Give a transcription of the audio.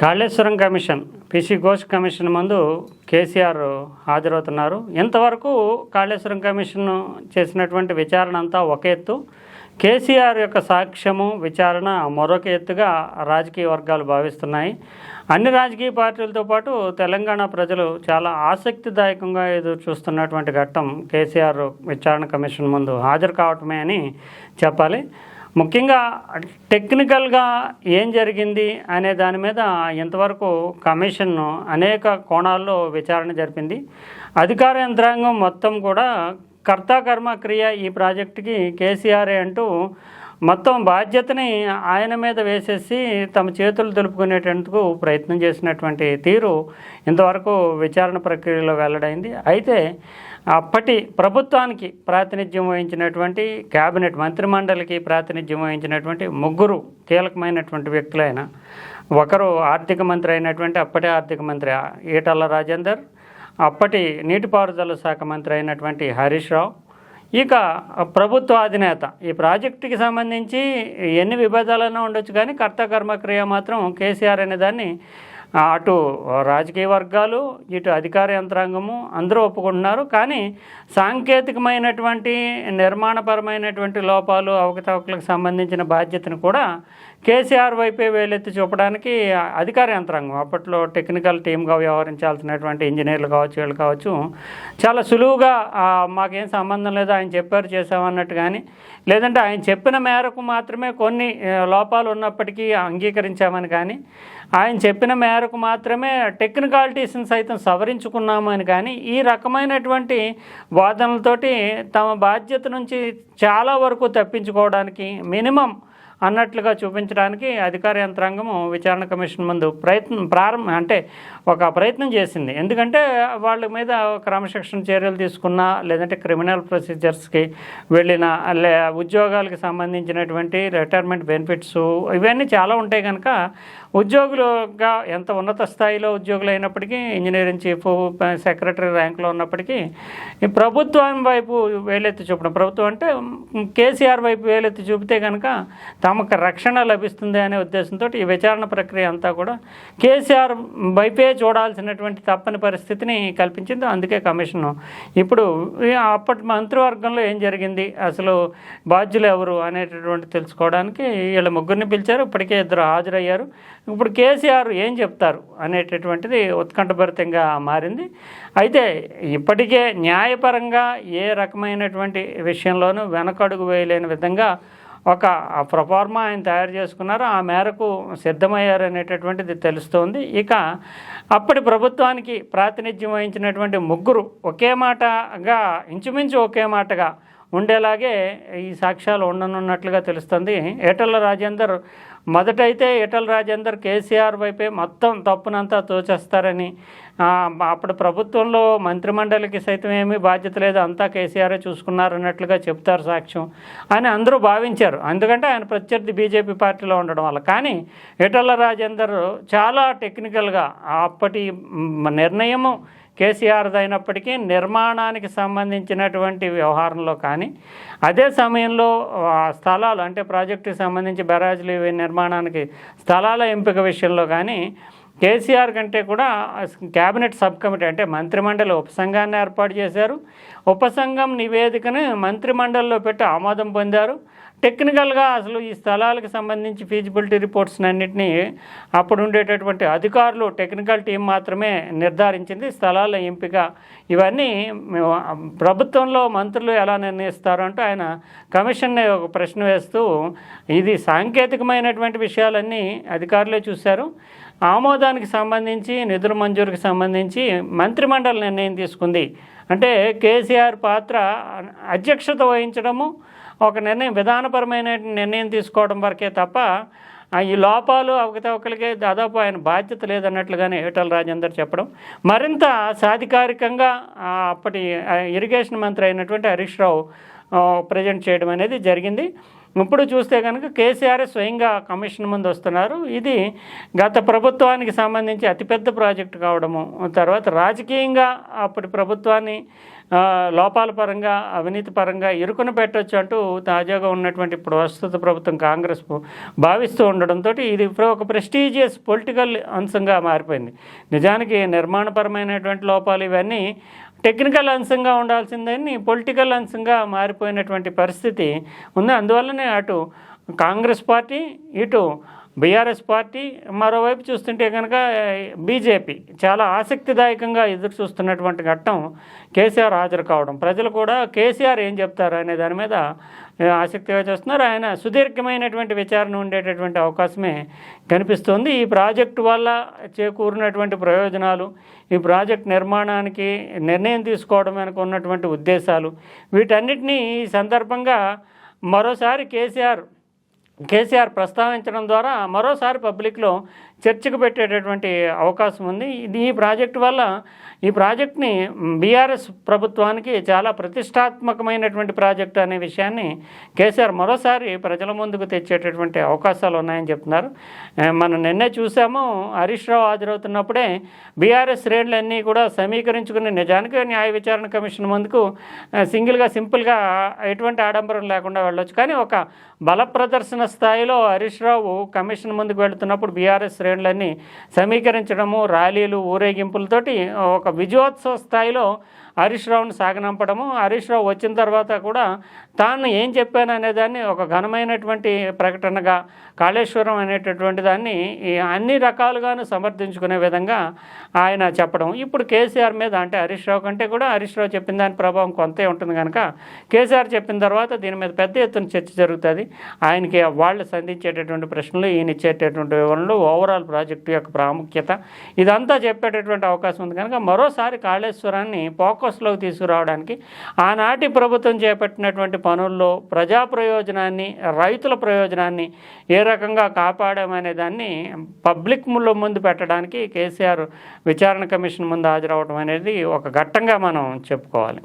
Kaleshwaram commission PC Ghosh commission ముందు కేసీఆర్ హాజరవుతున్నారు. ఇంతవరకు Kaleshwaram commission చేసినటువంటి విచారణ అంతా ఒక ఎత్తు. కేసీఆర్ యొక్క సాక్ష్యము విచారణ మరొక ఎత్తుగా రాజకీయ వర్గాలు భావిస్తున్నాయి. అన్ని రాజకీయ పార్టీలతో పాటు తెలంగాణ ప్రజలు చాలా ఆసక్తిదాయకంగా ఎదురు చూస్తున్నటువంటి ఘట్టం కేసీఆర్ విచారణ కమిషన్ ముందు హాజరు కావటమే అని చెప్పాలి. ముఖ్యంగా టెక్నికల్గా ఏం జరిగింది అనే దాని మీద ఇంతవరకు కమిషన్ అనేక కోణాల్లో విచారణ జరిపింది. అధికార యంత్రాంగం మొత్తం కూడా కర్తాకర్మ క్రియ ఈ ప్రాజెక్టుకి కేసీఆర్ఏ అంటూ మొత్తం బాధ్యతని ఆయన మీద వేసేసి తమ చేతులు తెలుపుకునేటందుకు ప్రయత్నం చేసినటువంటి తీరు ఇంతవరకు విచారణ ప్రక్రియలో వెల్లడైంది. అయితే అప్పటి ప్రభుత్వానికి ప్రాతినిధ్యం వహించినటువంటి కేబినెట్ మంత్రిమండలికి ప్రాతినిధ్యం వహించినటువంటి ముగ్గురు కీలకమైనటువంటి వ్యక్తులైన ఒకరు ఆర్థిక మంత్రి అయినటువంటి అప్పటి ఆర్థిక మంత్రి ఈటల రాజేందర్ అప్పటి నీటిపారుదల శాఖ మంత్రి అయినటువంటి హరీష్ రావు ఇక ప్రభుత్వ అధినేత. ఈ ప్రాజెక్టుకి సంబంధించి ఎన్ని విభేదాలైనా ఉండొచ్చు కానీ కర్త కర్మక్రియ మాత్రం కేసీఆర్ అనే దాన్ని అటు రాజకీయ వర్గాలు ఇటు అధికార యంత్రాంగము అందరూ ఒప్పుకుంటున్నారు. కానీ సాంకేతికమైనటువంటి నిర్మాణపరమైనటువంటి లోపాలు అవకతవకలకు సంబంధించిన బాధ్యతను కూడా కేసీఆర్ వైపే వేలెత్తి చూపడానికి అధికార యంత్రాంగం అప్పట్లో టెక్నికల్ టీమ్గా వ్యవహరించాల్సినటువంటి ఇంజనీర్లు కావచ్చు వీళ్ళు కావచ్చు చాలా సులువుగా మాకేం సంబంధం లేదు ఆయన చెప్పారు చేసామన్నట్టు కానీ లేదంటే ఆయన చెప్పిన మేరకు మాత్రమే కొన్ని లోపాలు ఉన్నప్పటికీ అంగీకరించామని కానీ ఆయన చెప్పిన మేరకు మాత్రమే టెక్నికాలిటీస్ని సైతం సవరించుకున్నామని కానీ ఈ రకమైనటువంటి వాదనలతోటి తమ బాధ్యత నుంచి చాలా వరకు తప్పించుకోవడానికి మినిమం అన్నట్లుగా చూపించడానికి అధికార యంత్రాంగము విచారణ కమిషన్ ముందు ప్రయత్నం ప్రారంభం అంటే ఒక ప్రయత్నం చేసింది. ఎందుకంటే వాళ్ళ మీద క్రమశిక్షణ చర్యలు తీసుకున్నా లేదంటే క్రిమినల్ ప్రొసీజర్స్కి వెళ్ళిన లే ఉద్యోగాలకు సంబంధించినటువంటి రిటైర్మెంట్ బెనిఫిట్స్ ఇవన్నీ చాలా ఉంటాయి కనుక ఉద్యోగులుగా ఎంత ఉన్నత స్థాయిలో ఉద్యోగులు అయినప్పటికీ ఇంజనీరింగ్ చీఫ్ సెక్రటరీ ర్యాంక్లో ఉన్నప్పటికీ ఈ ప్రభుత్వం వైపు వేలెత్తి చూపడం. ప్రభుత్వం అంటే కేసీఆర్ వైపు వేలెత్తి చూపితే కనుక తమకు రక్షణ లభిస్తుంది అనే ఉద్దేశంతో ఈ విచారణ ప్రక్రియ అంతా కూడా కేసీఆర్ వైపే చూడాల్సినటువంటి తప్పని పరిస్థితిని కల్పించింది. అందుకే కమిషన్. ఇప్పుడు అప్పటి మంత్రివర్గంలో ఏం జరిగింది? అసలు బాధ్యులు ఎవరు అనేటటువంటి తెలుసుకోవడానికి వీళ్ళ ముగ్గురిని పిలిచారు. ఇప్పటికే ఇద్దరు హాజరయ్యారు. ఇప్పుడు కేసీఆర్ ఏం చెప్తారు అనేటటువంటిది ఉత్కంఠభరితంగా మారింది. అయితే ఇప్పటికే న్యాయపరంగా ఏ రకమైనటువంటి విషయంలోనూ వెనకడుగు వేయలేని విధంగా ఒక ప్రొఫార్మా ఆయన తయారు చేసుకున్నారు ఆ మేరకు సిద్ధమయ్యారనేటటువంటిది తెలుస్తోంది. ఇక అప్పటి ప్రభుత్వానికి ప్రాతినిధ్యం వహించినటువంటి ముగ్గురు ఒకే మాటగా ఇంచుమించు ఒకే మాటగా ఉండేలాగే ఈ సాక్ష్యాలు ఉండనున్నట్లుగా తెలుస్తుంది. ఏటల రాజేందర్ మొదటైతే ఏటల రాజేందర్ కేసీఆర్ వైపే మొత్తం తప్పునంతా తోచేస్తారని అప్పుడు ప్రభుత్వంలో మంత్రిమండలికి సైతం ఏమీ బాధ్యత లేదు. అంతా కేసీఆరే చూసుకున్నారు అన్నట్లుగా చెప్తారు సాక్ష్యం అని అందరూ భావించారు. ఎందుకంటే ఆయన ప్రత్యర్థి బీజేపీ పార్టీలో ఉండడం వల్ల. కానీ ఈటల రాజేందర్ చాలా టెక్నికల్గా అప్పటి నిర్ణయము కేసీఆర్ది అయినప్పటికీ నిర్మాణానికి సంబంధించినటువంటి వ్యవహారంలో కానీ అదే సమయంలో ఆ స్థలాలు అంటే ప్రాజెక్టుకి సంబంధించి బెరాజులు ఇవి నిర్మాణానికి స్థలాల ఎంపిక విషయంలో కానీ కేసీఆర్ కంటే కూడా కేబినెట్ సబ్ కమిటీ అంటే మంత్రిమండలి ఉపసంఘాన్ని ఏర్పాటు చేశారు. ఉపసంఘం నివేదికను మంత్రిమండలిలో పెట్టి ఆమోదం పొందారు. టెక్నికల్గా అసలు ఈ స్థలాలకు సంబంధించి ఫీజిబిలిటీ రిపోర్ట్స్ అన్నింటినీ అప్పుడు ఉండేటటువంటి అధికారులు టెక్నికల్ టీం మాత్రమే నిర్ధారించింది. స్థలాల ఎంపిక ఇవన్నీ ప్రభుత్వంలో మంత్రులు ఎలా నిర్ణయిస్తారు అంటూ ఆయన కమిషన్ని ఒక ప్రశ్న వేస్తూ ఇది సాంకేతికమైనటువంటి విషయాలన్నీ అధికారులే చూశారు. ఆమోదానికి సంబంధించి నిధుల మంజూరుకి సంబంధించి మంత్రిమండలి నిర్ణయం తీసుకుంది. అంటే కేసీఆర్ పాత్ర అధ్యక్షత వహించడము ఒక నిర్ణయం విధానపరమైన నిర్ణయం తీసుకోవడం వరకే తప్ప ఈ లోపాలు అవకతవకలకే దాదాపు ఆయన బాధ్యత లేదన్నట్లుగానే ఈటల రాజేందర్ చెప్పడం. మరింత సాధికారికంగా అప్పటి ఇరిగేషన్ మంత్రి అయినటువంటి హరీష్ రావు ప్రజెంట్ చేయడం అనేది జరిగింది. ఇప్పుడు చూస్తే కనుక కేసీఆర్ స్వయంగా కమిషన్ ముందు వస్తున్నారు. ఇది గత ప్రభుత్వానికి సంబంధించి అతిపెద్ద ప్రాజెక్టు కావడము. తర్వాత రాజకీయంగా అప్పటి ప్రభుత్వాన్ని లోపాల పరంగా అవినీతి పరంగా ఇరుకున పెట్టొచ్చు అంటూ తాజాగా ఉన్నటువంటి ఇప్పుడు ప్రస్తుత ప్రభుత్వం కాంగ్రెస్ భావిస్తూ ఉండడంతో ఇది ఇప్పుడు ఒక ప్రెస్టీజియస్ పొలిటికల్ అంశంగా మారిపోయింది. నిజానికి నిర్మాణపరమైనటువంటి లోపాలు ఇవన్నీ టెక్నికల్ అంశంగా ఉండాల్సిందని పొలిటికల్ అంశంగా మారిపోయినటువంటి పరిస్థితి ఉంది. అందువల్లనే అటు కాంగ్రెస్ పార్టీ ఇటు బీఆర్ఎస్ పార్టీ మరోవైపు చూస్తుంటే కనుక బీజేపీ చాలా ఆసక్తిదాయకంగా ఎదురు చూస్తున్నటువంటి ఘట్టం కేసీఆర్ హాజరు కావడం. ప్రజలు కూడా కేసీఆర్ ఏం చెప్తారు అనే దాని మీద ఆసక్తిగా చూస్తున్నారు. ఆయన సుదీర్ఘమైనటువంటి విచారణ ఉండేటటువంటి అవకాశమే కనిపిస్తుంది. ఈ ప్రాజెక్టు వల్ల చేకూరినటువంటి ప్రయోజనాలు ఈ ప్రాజెక్ట్ నిర్మాణానికి నిర్ణయం తీసుకోవడం వెనుక ఉన్నటువంటి ఉద్దేశాలు వీటన్నిటినీ ఈ సందర్భంగా మరోసారి కేసీఆర్ కేసీఆర్ ప్రస్తావించడం ద్వారా మరోసారి పబ్లిక్లో చర్చకు పెట్టేటటువంటి అవకాశం ఉంది. ఇది ఈ ప్రాజెక్టు వల్ల ఈ ప్రాజెక్ట్ని బీఆర్ఎస్ ప్రభుత్వానికి చాలా ప్రతిష్టాత్మకమైనటువంటి ప్రాజెక్టు అనే విషయాన్ని కేసీఆర్ మరోసారి ప్రజల ముందుకు తెచ్చేటటువంటి అవకాశాలు ఉన్నాయని చెప్తున్నారు. మనం నిన్నే చూసాము హరీష్ రావు హాజరవుతున్నప్పుడే బీఆర్ఎస్ శ్రేణులన్నీ కూడా సమీకరించుకుని నిజానికి న్యాయ విచారణ కమిషన్ ముందుకు సింగిల్గా సింపుల్గా ఎటువంటి ఆడంబరం లేకుండా వెళ్ళొచ్చు. కానీ ఒక బల ప్రదర్శన స్థాయిలో హరీష్ రావు కమిషన్ ముందుకు వెళుతున్నప్పుడు బీఆర్ఎస్ శ్రేణులన్నీ సమీకరించడము ర్యాలీలు ఊరేగింపులతోటి ఒక విజయోత్సవ స్థాయిలో హరీష్ రావును సాగనంపడము. హరీష్ రావు వచ్చిన తర్వాత కూడా తాను ఏం చెప్పాను అనేదాన్ని ఒక ఘనమైనటువంటి ప్రకటనగా కాళేశ్వరం అనేటటువంటి దాన్ని అన్ని రకాలుగాను సమర్థించుకునే విధంగా ఆయన చెప్పడం. ఇప్పుడు కేసీఆర్ మీద అంటే హరీష్ రావు కంటే కూడా హరీష్ రావు చెప్పిన దాని ప్రభావం కొంతే ఉంటుంది కనుక కేసీఆర్ చెప్పిన తర్వాత దీని మీద పెద్ద ఎత్తున చర్చ జరుగుతుంది. ఆయనకి వాళ్ళు సంధించేటటువంటి ప్రశ్నలు ఈయన ఇచ్చేటటువంటి వివరణలు ఓవరాల్ ప్రాజెక్టు యొక్క ప్రాముఖ్యత ఇదంతా చెప్పేటటువంటి అవకాశం ఉంది. కనుక మరోసారి కాళేశ్వరాన్ని ఫోకస్లోకి తీసుకురావడానికి ఆనాటి ప్రభుత్వం చేపట్టినటువంటి పనుల్లో ప్రజా ప్రయోజనాన్ని రైతుల ప్రయోజనాన్ని ఏ రకంగా కాపాడామనే దాన్ని పబ్లిక్ ముళ్ళ ముందు పెట్టడానికి కేసీఆర్ విచారణ కమిషన్ ముందు హాజరవడం అనేది ఒక ఘట్టంగా మనం చెప్పుకోవాలి.